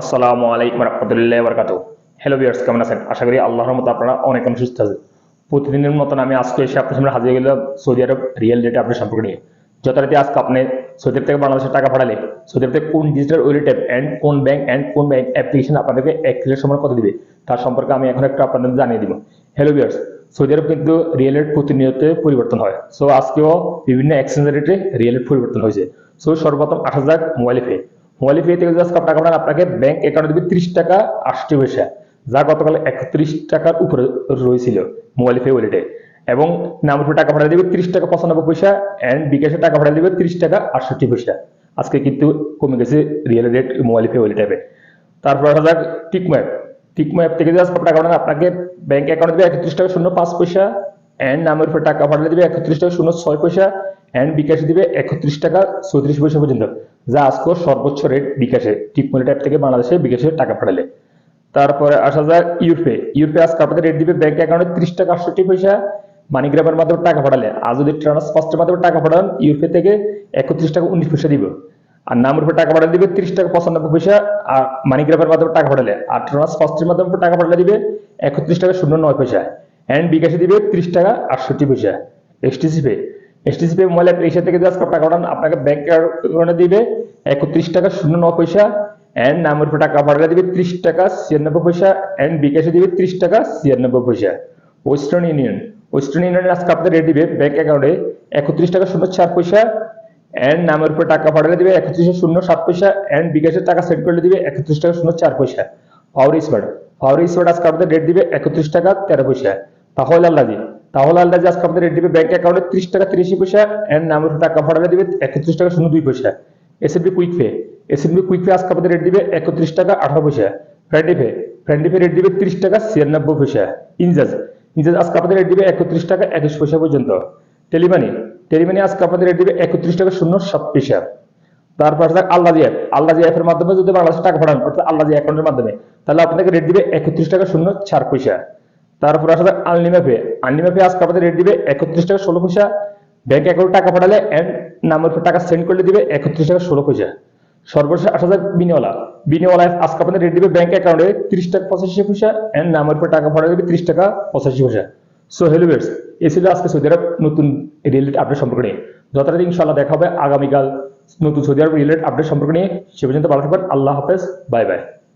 আসসালামু আলাইকুম রহমতুল্লাহ বরকাত হ্যালো বিয়ার্স কেমন আছেন? আশা করি আল্লাহর মতো আপনারা অনেক অনেক সুস্থ আছেন। প্রতিদিনের মতন আমি আজকে এসে আপনার সামনে হাজির গেলাম সৌদি আরব রিয়েল ডেটা আপনার সম্পর্কে নিয়ে। যথারীতি আজকে আপনি সৌদি থেকে বাংলাদেশে টাকা পাঠালে, সৌদি থেকে কোন ডিজিটাল ওয়ালেট অ্যাপ অ্যান্ড কোন ব্যাংক অ্যান্ড কোন ব্যাংক অ্যাপ্লিকেশন আপনাদেরকে এক ক্লিকের সময় কত দিবে, তার সম্পর্কে আমি এখন একটু আপনাদের জানিয়ে দিব। হ্যালো বিয়ার্স সৌদি আরব কিন্তু রিয়েল রেট প্রতিনিয়ত পরিবর্তন হয়। সো আজকেও বিভিন্ন এক্সচেঞ্জ রেটে রিয়েল রেট পরিবর্তন হয়েছে। সো সর্বপ্রথম আট হাজার মোবাইল ফে ফে থেকে জাস্ট টাকা পাঠান আপনাকে ব্যাংক অ্যাকাউন্টে দেবে ত্রিশ টাকা আটটি পয়সা, যা গতকাল একত্রিশ টাকার উপরে রয়েছিল মোবাইল ফে ওয়ালেটে এবং উপরে টাকা পাঠিয়ে দেবে ত্রিশ টাকা পঁচানব্বই পয়সা অ্যান্ড বিকাশে টাকা পাঠিয়ে দেবে ত্রিশ টাকা আটষট্টি পয়সা। আজকে কিন্তু কমে গেছে রিয়েল রেট মোবাইল ফে ওয়ালেট তারপর আসা যাক টিকম্যাপ টিকম্যাপ থেকে জাস্ট টাকা পাঠান আপনাকে ব্যাংক অ্যাকাউন্টে দেবে একত্রিশ টাকা শূন্য পাঁচ পয়সা অ্যান্ড নামের উপরে টাকা পাঠালে দেবে একত্রিশ টাকা শূন্য ছয় পয়সা। অ্যান্ড বিকাশে দিবে একত্রিশ টাকা চৌত্রিশ পয়সা পর্যন্ত। যা আজকে সর্বোচ্চ রেট বিকাশে। টিকমনি ট্যাপ থেকে বাংলাদেশে বিকাশে টাকা পাঠালে। তারপরে আসা যায় ইউরপে ইউরপে আজকে আপনাদের রেট দিবে ব্যাংক অ্যাকাউন্টে ত্রিশ টাকা আটষট্টি পয়সা। মানিগ্রামের মাধ্যমে টাকা পাঠালে। আর যদি ট্রান্সফার্স্টের মাধ্যমে টাকা পাঠান ইউরপে থেকে একত্রিশ টাকা উনিশ পয়সা দিব। আর নামের উপর টাকা পাঠালে দিবে ত্রিশ টাকা পঁচানব্বই পয়সা। আর মানিগ্রামের মাধ্যমে টাকা পাঠালে। আর ট্রান্সফার্স্টের মাধ্যমে টাকা পাঠালে দিবে একত্রিশ টাকা শূন্য নয় পয়সা। অ্যান্ড বিকাশে দিবে ত্রিশ টাকা আটষট্টি পয়সা। STC pay STC pay mobile application থেকে জাস্ট টাকা পাঠান আপনাকে ব্যাংক অ্যাকাউন্টে দিবে, একত্রিশ টাকা শূন্য নয় পয়সা অ্যান্ড নামের উপর টাকা পাঠালে দিবে ত্রিশ টাকা ছিয়ানব্বই পয়সা অ্যান্ড বিকাশে দিবে ত্রিশ টাকা ছিয়ানব্বই পয়সা। ওয়েস্টার্ন ইউনিয়ন ওয়েস্টার্ন ইউনিয়ন আজকে আপনাদের রেট দিবে ব্যাংক অ্যাকাউন্টে একত্রিশ টাকা শূন্য চার পয়সা অ্যান্ড নামের উপর টাকা পাঠালে দিবে একত্রিশ শূন্য সাত পয়সা অ্যান্ড বিকাশের টাকা সেট করলে দিবে একত্রিশ টাকা শূন্য চার পয়সা। পাওয়ার স্মার্ট পাওয়ার স্মার্ট আজকে আপনাদের রেট দিবে একত্রিশ টাকা তেরো পয়সা। তাহলে আল্লাহ আল্লাদি তাহলে আল্লাদি আজকে আপনাদের দিবে ব্যাংক অ্যাকাউন্টে ত্রিশ টাকা, তিরিশ পয়সা অ্যান্ড নামের উপর টাকা পাঠালে দিবে একত্রিশ টাকা শূন্য দুই পয়সা। SNB quick pay SNB quick pay আজকে আপনাদের রেট দিবে একত্রিশ টাকা, আঠারো পয়সা। Friendi pay Friendi pay rate দিবে ত্রিশ টাকা, ছিয়ানব্বই পয়সা। ইনজাজ ইনজাজ আজকে আপনাদের রেট দিবে একত্রিশ টাকা, একুশ পয়সা পর্যন্ত। টেলিমানি টেলিমানি আজকে আপনাদের রেট দিবে একত্রিশ টাকা, শূন্য সাত পয়সা। তারপর আছে আল্লাহ অ্যাপ আল্লাহ অ্যাপের মাধ্যমে যদি বাংলাদেশে টাকা পাঠান, অর্থাৎ আল্লাহ অ্যাকাউন্টের মাধ্যমে, তাহলে আপনাকে রেট দিবে একত্রিশ টাকা, শূন্য চার পয়সা। তারপর আসলে আনলিমা পে আনলিমা পে আজকে আপনাদের রেট দিবে একত্রিশ টাকা ষোলো পয়সা। ব্যাংক অ্যাকাউন্টে টাকা পাঠালে এন্ড নাম্বার উপর টাকা সেন্ড করলে দিবে একত্রিশ টাকা ষোলো পয়সা। সর্বশেষ আসা যাক বিনিওয়ালা বিনিওয়ালা আজকে আপনাদের রেট দিবে ব্যাংক অ্যাকাউন্টে ত্রিশ টাকা পঁচাশি পয়সা এন্ড নাম্বার পর টাকা পাঠালে দিবে ত্রিশ টাকা পঁচাশি পয়সা। সো হেলো বেটস এই ছিল আজকে সৌদি আরব নতুন রিলেট আপডেট সম্পর্কে নিয়ে। যথারীতি ইনশাল্লাহ দেখা হবে আগামীকাল নতুন সৌদি আরব রিলেট আপডেট সম্পর্কে নিয়ে। সে পর্যন্ত ভালো থাকবেন, আল্লাহ হাফেজ বাই বাই